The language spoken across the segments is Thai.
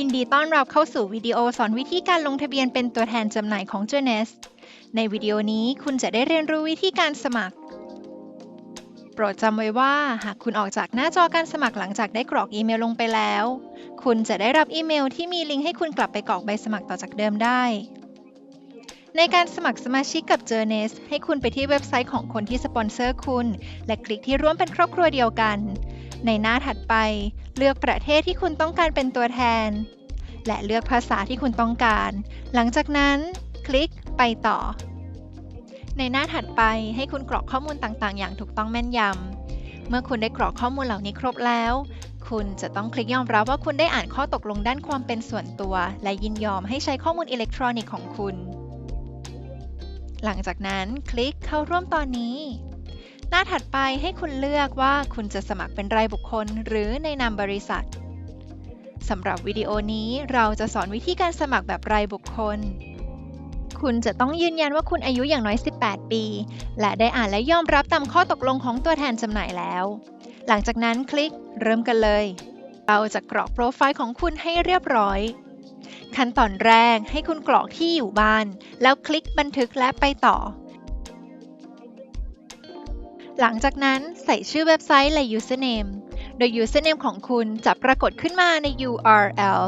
ยินดีต้อนรับเข้าสู่วิดีโอสอนวิธีการลงทะเบียนเป็นตัวแทนจำหน่ายของ j o n e s ในวิดีโอนี้คุณจะได้เรียนรู้วิธีการสมัคร โปรดจำไว้ว่า หากคุณออกจากหน้าจอการสมัครหลังจากได้กรอกอีเมลลงไปแล้ว คุณจะได้รับอีเมลที่มีลิงก์ให้คุณกลับไปกรอกใบสมัครต่อจากเดิมได้ ในการสมัครสมาชิกกับ j o u r n e s ให้คุณไปที่เว็บไซต์ของคนที่สปอนเซอร์คุณ และคลิกที่ร่วมเป็นครอบครัวเดียวกัน ในหน้าถัดไป เลือกประเทศที่คุณต้องการเป็นตัวแทน และเลือกภาษาที่คุณต้องการ หลังจากนั้น คลิกไปต่อ ในหน้าถัดไปให้คุณกรอกข้อมูลต่างๆ อย่างถูกต้องแม่นยำ เมื่อคุณได้กรอกข้อมูลเหล่านี้ครบแล้ว คุณจะต้องคลิกยอมรับว่าคุณได้อ่านข้อตกลงด้านความเป็นส่วนตัว และยินยอมให้ใช้ข้อมูลอิเล็กทรอนิกส์ของคุณ หลังจากนั้นคลิกเข้าร่วมตอนนี้ หน้าถัดไปให้คุณเลือกว่าคุณจะสมัครเป็นรายบุคคล หรือในนามบริษัทสำหรับวิดีโอนี้เราจะสอนวิธีการสมัครแบบรายบุคคล คุณจะต้องยืนยันว่าคุณอายุอย่างน้อย 18 ปี และได้อ่านและยอมรับตามข้อตกลงของตัวแทนจำหน่ายแล้ว หลังจากนั้นคลิกเริ่มกันเลย เราจะกรอกโปรไฟล์ของคุณให้เรียบร้อย ขั้นตอนแรกให้คุณกรอกที่อยู่บ้าน แล้วคลิกบันทึกและไปต่อ หลังจากนั้นใส่ชื่อเว็บไซต์และ username โดย username ของคุณจะปรากฏขึ้นมาใน URL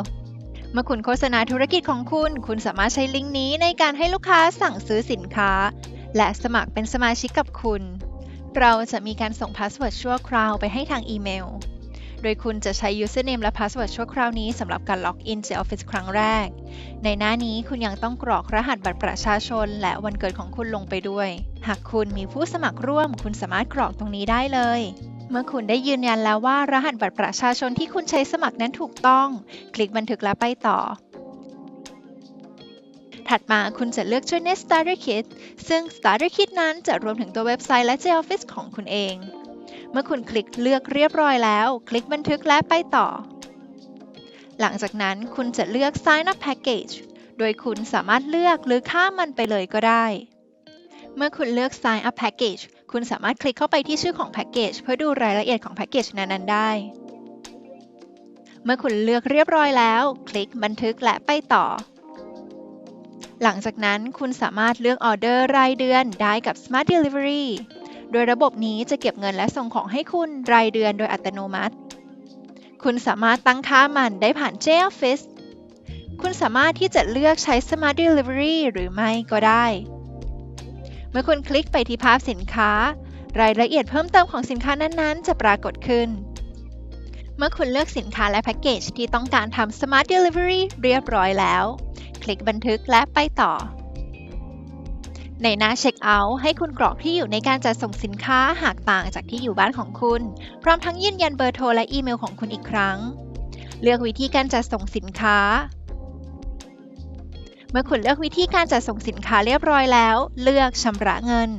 เมื่อคุณโฆษณาธุรกิจของคุณ คุณสามารถใช้ลิงก์นี้ในการให้ลูกค้าสั่งซื้อสินค้า และสมัครเป็นสมาชิกกับคุณ เราจะมีการส่งพาสเวิร์ดชั่วคราวไปให้ทางอีเมล โดยคุณจะใช้ username และ password ชั่วคราวนี้สำหรับการล็อกอิน J Office ครั้งแรก ในหน้านี้คุณยังต้องกรอกรหัสบัตรประชาชน และวันเกิดของคุณลงไปด้วย หากคุณมีผู้สมัครร่วม คุณสามารถกรอกตรงนี้ได้เลย เมื่อคุณได้ยืนยันแล้วว่ารหัสบัตรประชาชนที่คุณใช้สมัครนั้นถูกต้อง คลิกบันทึกและไปต่อถัดมาคุณจะเลือก Journey Starter Kit ซึ่ง Starter Kit นั้นจะรวมถึงตัวเว็บไซต์และ J Office ของคุณเอง เมื่อคุณคลิกเลือกเรียบร้อยแล้ว คลิกบันทึกและไปต่อ หลังจากนั้นคุณจะเลือก Sign Up Package โดยคุณสามารถเลือกหรือข้ามมันไปเลยก็ได้ เมื่อคุณเลือก Sign Up Package คุณสามารถคลิกเข้าไปที่ชื่อของแพ็กเกจเพื่อดูรายละเอียดของแพ็กเกจนั้นๆได้ เมื่อคุณเลือกเรียบร้อยแล้ว คลิกบันทึกและไปต่อ หลังจากนั้นคุณสามารถเลือกออเดอร์รายเดือนได้กับ Smart Delivery โดยระบบนี้จะเก็บเงินและส่งของให้คุณรายเดือนโดยอัตโนมัติ คุณสามารถตั้งค่ามันได้ผ่าน J Office คุณสามารถที่จะเลือกใช้ Smart Delivery หรือไม่ก็ได้ เมื่อคุณคลิกไปที่ภาพสินค้า รายละเอียดเพิ่มเติมของสินค้านั้นๆ จะปรากฏขึ้น เมื่อคุณเลือกสินค้าและแพ็กเกจที่ต้องการทำ Smart Delivery เรียบร้อยแล้ว คลิกบันทึกและไปต่อ ในหน้าเช็คเอาท์ให้คุณกรอกที่อยู่ในการจัดส่งสินค้าหากต่างจากที่อยู่บ้านของคุณ พร้อมทั้งยืนยันเบอร์โทรและอีเมลของคุณอีกครั้ง เลือกวิธีการจัดส่งสินค้า เมื่อคุณเลือกวิธีการจัดส่งสินค้าเรียบร้อยแล้ว เลือกชำระเงิน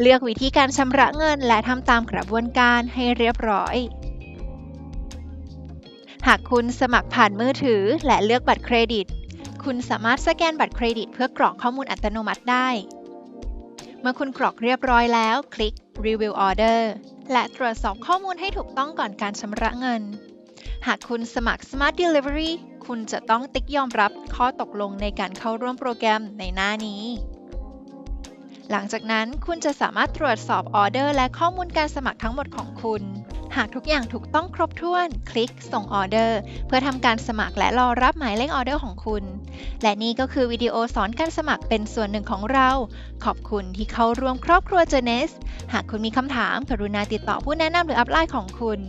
เลือกวิธีการชำระเงินและทำตามกระบวนการให้เรียบร้อย หากคุณสมัครผ่านมือถือและเลือกบัตรเครดิต คุณสามารถสแกนบัตรเครดิต เพื่อกรอกข้อมูลอัตโนมัติได้ เมื่อคุณกรอกเรียบร้อยแล้ว คลิก Review Order และตรวจสอบข้อมูลให้ถูกต้องก่อนการชำระเงิน หากคุณสมัคร Smart Delivery คุณจะต้องติ๊กยอมรับข้อตกลงในการเข้าร่วมโปรแกรมในหน้านี้ หลังจากนั้นคุณจะสามารถตรวจสอบออเดอร์และข้อมูลการสมัครทั้งหมดของคุณ หากทุกอย่างถูกต้องครบถ้วน คลิกส่งออเดอร์ เพื่อทำการสมัครและรอรับหมายเลขออเดอร์ของคุณ และนี่ก็คือวิดีโอสอนการสมัครเป็นส่วนหนึ่งของเรา ขอบคุณที่เข้าร่วมครอบครัวเจเนส หากคุณมีคำถามกรุณาติดต่อผู้แนะนำหรืออัพไลน์ของคุณ